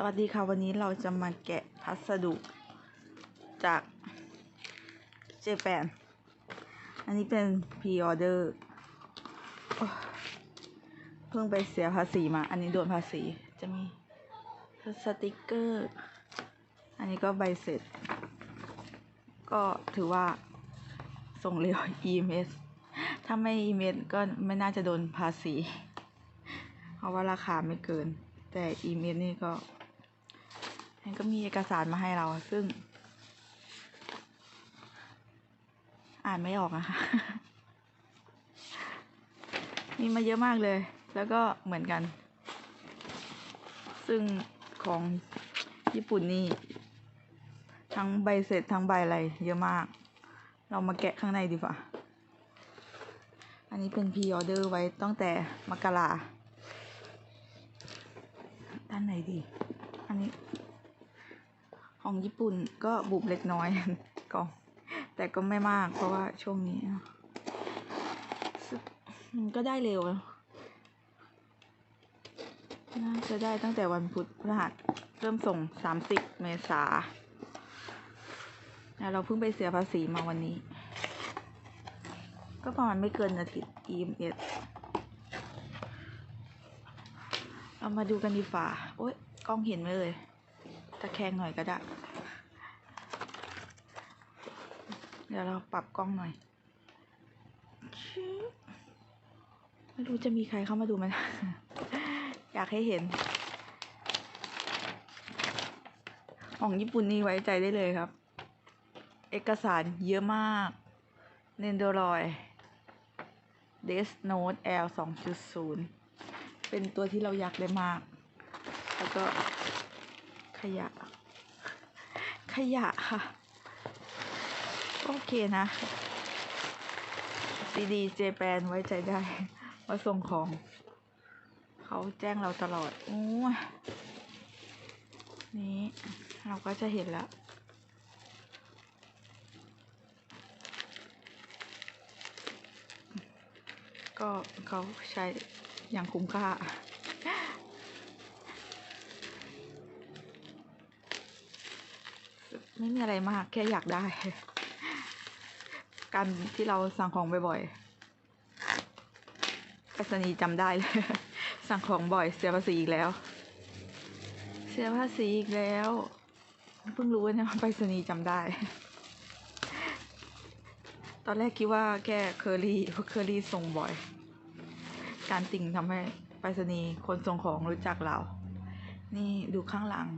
สวัสดีค่ะวันนี้เราจะมาแกะพัสดุจากเจแปน อันนี้เป็นพ r ออเดอร์เพิ่งไปเสียภาษีมา อันนี้โดนภาษีจะมีสติกเกอร์ อันนี้ก็ใบเสร็จ ก็ถือว่าส่งเร็ว EMS ถ้าไม่ EMS ก็ไม่น่าจะโดนภาษี เพราะว่าราคาไม่เกินแต่อีเมลนี่ก็ มันก็มีเอกสารมาให้เราซึ่ง อ่านไม่ออกนะคะมีมาเยอะมากเลย แล้วก็เหมือนกัน ซึ่งของญี่ปุ่นนี่ ทั้งใบเสร็จทั้งใบอะไรเยอะมาก เรามาแกะข้างในดีกว่า อันนี้เป็นพ r ออเดอร์ไว้ตั้งแต่มกราด้านไหนดี อันนี้ ของญี่ปุ่นก็บุบเล็กน้อยกล่องแต่ก็ไม่มากเพราะว่าช่วงนี้มันก็ได้เร็วน่าจะได้ตั้งแต่วันพุธพฤหัสเริ่มส่งสามสิบเมษาเราเพิ่งไปเสียภาษีมาวันนี้ ก็ประมาณไม่เกินอาทิตย์ EMS เรามาดูกันดีฝ่าโอ๊ยกล้องเห็นไหมเลย ตะแคงหน่อยก็ได้ เดี๋ยวเราปรับกล้องหน่อย ไม่รู้จะมีใครเข้ามาดูไหมอยากให้เห็น ของญี่ปุ่นนี่ไว้ใจได้เลยครับ เอกสารเยอะมาก เนนโดรอยเดสโน t แอลสองจุดศูนย์เป็นตัวที่เราอยากได้มาก แล้วก็ขยะ ขยะค่ะ โอเคนะ ซีดีเจแปนไว้ใจได้ว่าส่งของ เขาแจ้งเราตลอดโอ้ยนี้เราก็จะเห็นแล้วก็เขาใช้อย่างคุ้มค่า ไม่มีอะไรมาก แค่อยากได้ การที่เราสั่งของบ่อยๆไปรษณีย์จำได้เลย สั่งของบ่อยเสียภาษีอีกแล้ว เสียภาษีอีกแล้วเพิ่งรู้เนี่ยว่าไปรษณีย์จำได้ ตอนแรกคิดว่าแค่เคอรี่เพราะเคอรี่ส่งบ่อย การติ่งทำให้ไปรษณีย์คนส่งของรู้จักเรา นี่ดูข้างหลัง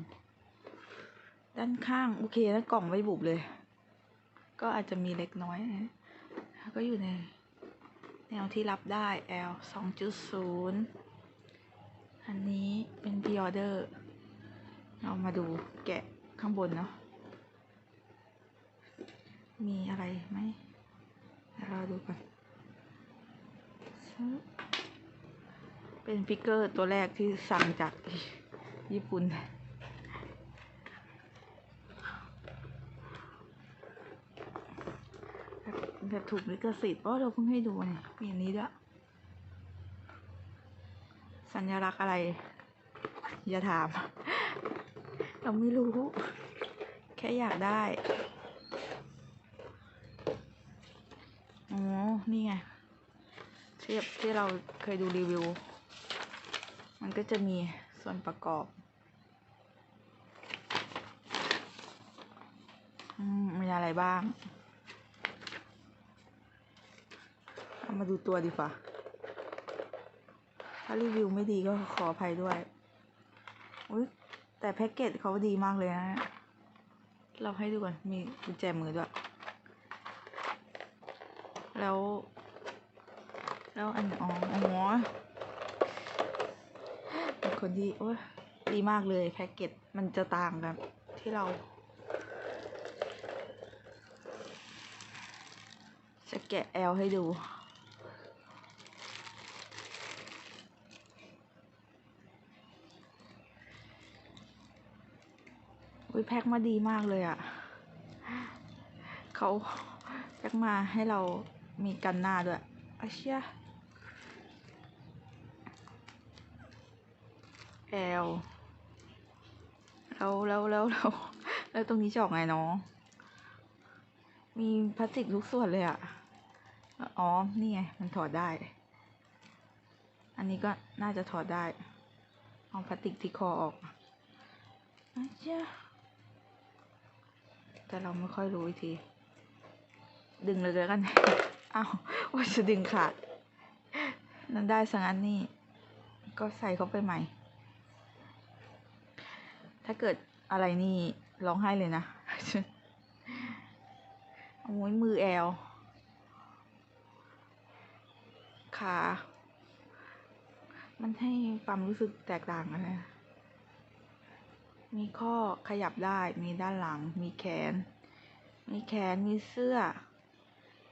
ด้านข้าง โอเคแล้วกล่องไม่บุบเลย ก็อาจจะมีเล็กน้อยนะก็อยู่ในแนวที่รับได้ L 2.0 อันนี้เป็นพ r ออเดอร์เรามาดูแกะข้างบนเนาะ มีอะไรไหมเดี๋ยวเราดูก่อน เป็นฟิกเกอร์ตัวแรกที่สั่งจากญี่ปุ่น แบบถูกลิขสิทธิ์เพราะเราเพิ่งให้ดูเนี่ยมีอันนี้ด้วยสัญลักษณ์อะไร อย่าถาม เราไม่รู้ แค่อยากได้อ๋อนี่ไงเทียบที่เราเคยดูรีวิว มันก็จะมีส่วนประกอบ อืมมีอะไรบ้าง เอามาดูตัวดีกว่า ถ้ารีวิวไม่ดีก็ขออภัยด้วย อุ้ยแต่แพ็กเกจเขาดีมากเลยนะ เราให้ดูก่อน มีกุญแจมือด้วย แล้ว แล้วอันอ๋ออ๋อเป็นคนที่ โอ้ยดีมากเลยแพ็กเกจมันจะต่างกับที่เราจะแกะแอลให้ดู อุ้ยแพ็คมาดีมากเลยอะ่ะเขาแพ็คมาให้เรามีกันหน้าด้วยอาเชียแอลแล้วแล้วแล้วแล้วแล้วตรงนี้จะออกไงน้อง มีพลาสติกทุกส่วนเลยอะอ๋อ นี่ไง มันถอดได้ อันนี้ก็น่าจะถอดได้ เอาพลาสติกที่คอออกอาเจ้า แต่เราไม่ค่อยรู้วิธี ดึงเลยแล้วกันอ้าวว่าจะดึงขาด นั่นได้สังอันนี่ ก็ใส่เข้าไปใหม่ ถ้าเกิดอะไรนี่ร้องไห้เลยนะโอ้ยมือแอลขา มันให้ความรู้สึกแตกต่างกันนะ มีข้อขยับได้ มีด้านหลัง มีแขน มีแขน มีเสื้อ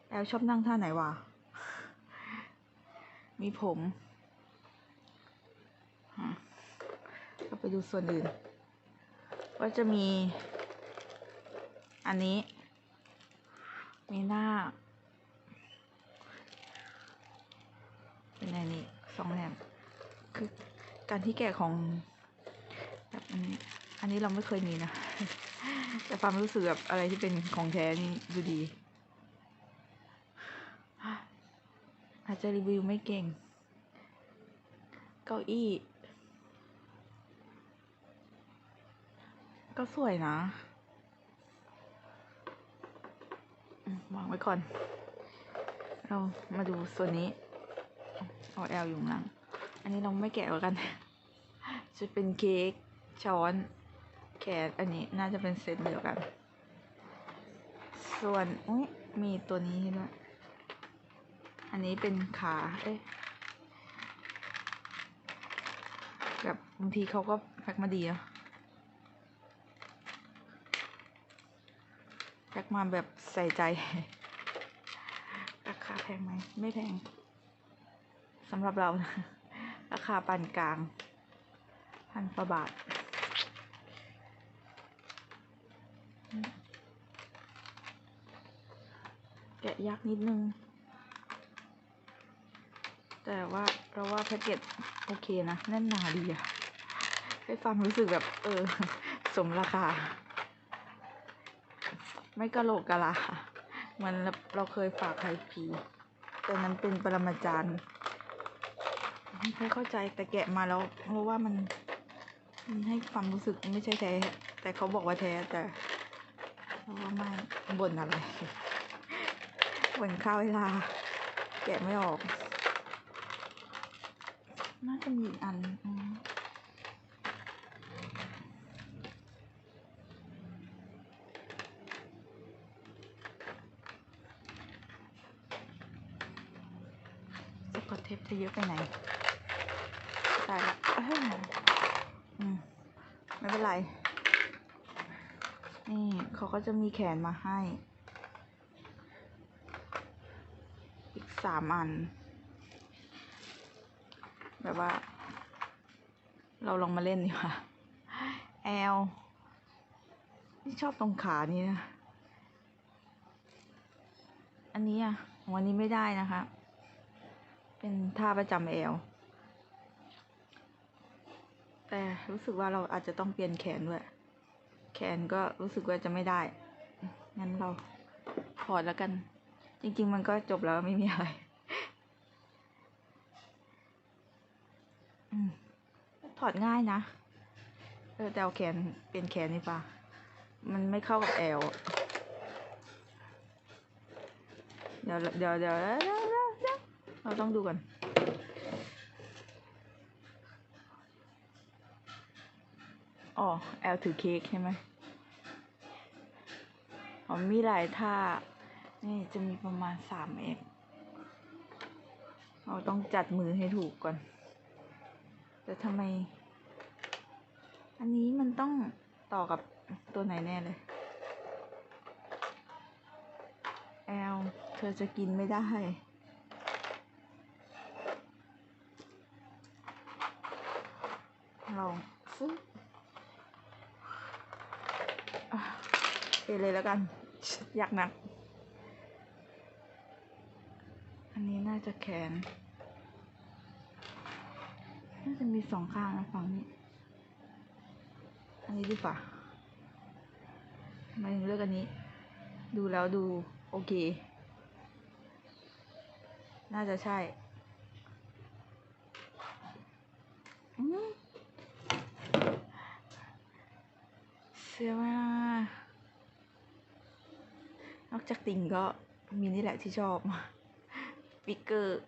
แอลชอบนั่งท่าไหนวะ มีผมฮะก็ไปดูส่วนอื่น ก็จะมี อันนี้ มีหน้า เป็นอันนี้สองแหลมคือการที่แกะของแบบอันนี้ อันนี้เราไม่เคยมีนะ แต่ความรู้สึกแบบอะไรที่เป็นของแท้นี่ดูดี อาจจะรีวิวไม่เก่ง เก้าอี้ ก็สวยนะวางไว้ก่อน เรามาดูส่วนนี้เอาแอลอยู่ข้างหลังอันนี้เราไม่แกะแล้วกัน จะเป็นเค้กช้อน แขนอันนี้น่าจะเป็นเซตเดียวกัน ส่วนอุ้ยมีตัวนี้ให้ด้วย อันนี้เป็นขา เอ๊ะแบบบางทีเขาก็แพ็คมาดีอะแพ็คมาแบบใส่ใจ ราคาแพงไหม ไม่แพงสำหรับเรานะราคาปานกลางพันกว่าบาท แกะยากนิดนึง แต่ว่าเราว่าแพ็กเกจโอเคนะ แน่นหนาดีอะให้ความรู้สึกแบบ เออ สมราคา ไม่กะโหลกกะลาเหมันเราเคยฝากไทยพีแต่นั้นเป็นปรมาจารย์ไม่ค่อยเข้าใจแต่แกะมาแล้ว เพราะว่ามันมันให้ความรู้สึกไม่ใช่แท้ แต่เขาบอกว่าแท้แต่ ไม่บ่นอะไรบ่นข้าวเวลา แกะไม่ออก น่าจะมีอีกอันสกอตเทปจะเยอะไปไหนตายละอืมไม่เป็นไร นี่เขาก็จะมีแขนมาให้ อีกสามอัน แบบว่า เราลองมาเล่นดีกว่าแอลนี่ชอบตรงขานี่นะ อันนี้อะวันนี้ไม่ได้นะคะ เป็นท่าประจำแอลแต่รู้สึกว่าเราอาจจะต้องเปลี่ยนแขนด้วย แขนก็รู้สึกว่าจะไม่ได้ งั้นเราถอดแล้วกัน จริง ๆ มันก็จบแล้วไม่มีอะไรอืมถอดง่ายนะ เออแต่เอาแขนเปลี่ยนแขนนี่ป่ะมันไม่เข้ากับแอลเดี๋ยวเดี๋ยวเดี๋ยวเดี๋ยวเดี๋ยวเดี๋ยวเราต้องดูก่อน อ๋อ แอลถือเค้กใช่ไหมอ๋อมีหลายท่า นี่จะมีประมาณสามเอ็เราต้องจัดมือให้ถูกก่อน แต่ทำไม อันนี้มันต้องต่อกับตัวไหนแน่เลย แอล เธอจะกินไม่ได้ลองฟึ๊บอะ เปเลยแล้วกัน อยากหนัก อันนี้น่าจะแขน น่าจะมีสองข้างนะฝั่งนี้ อันนี้ดีกว่าทำไมถึงเลือกอันนี้ ดูแล้วดูโอเค น่าจะใช่อืเสียเวลา นอกจากติงก็มีนี่แหละที่ชอบปิกเกอร์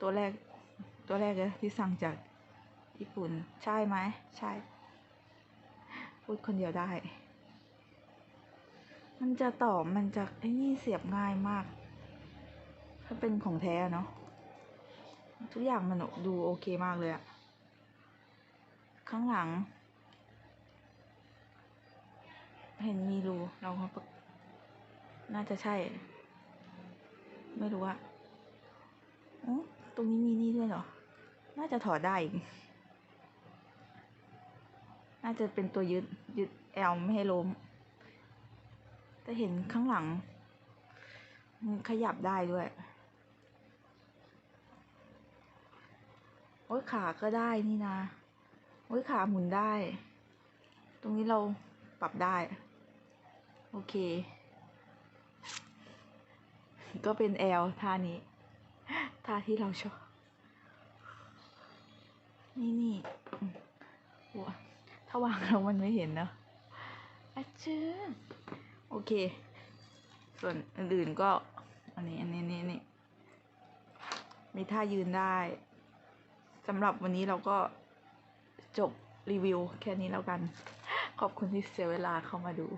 ตัวแรกตัวแรกเลยที่สั่งจากญี่ปุ่น ใช่ไหม ใช่ พูดคนเดียวได้ มันจะต่อมันจะไอ้นี่เสียบง่ายมาก ถ้าเป็นของแท้เนาะทุกอย่างมันดูโอเคมากเลยอะข้างหลัง เห็นมีรูเราก็ น่าจะใช่ ไม่รู้อะอ๋อตรงนี้มีนี่ด้วยเหรอ น่าจะถอดได้อีก น่าจะเป็นตัวยึดยึดแอลไม่ให้ล้ม แต่เห็นข้างหลัง มันขยับได้ด้วย โอ้ยขาก็ได้นี่นะ โอ้ยขาหมุนได้ ตรงนี้เราปรับได้ โอเค ก็เป็นแอลท่านี้ท่าที่เราชอบ นี่นี่อืมโอ้ถ้าวางแล้วมันไม่เห็นเนอะอาเจือโอเค ส่วนอื่นๆก็ อันนี้ อันนี้นี่นี่มีท่ายืนได้สำหรับวันนี้เราก็จบรีวิวแค่นี้แล้วกัน ขอบคุณที่เสียเวลาเข้ามาดู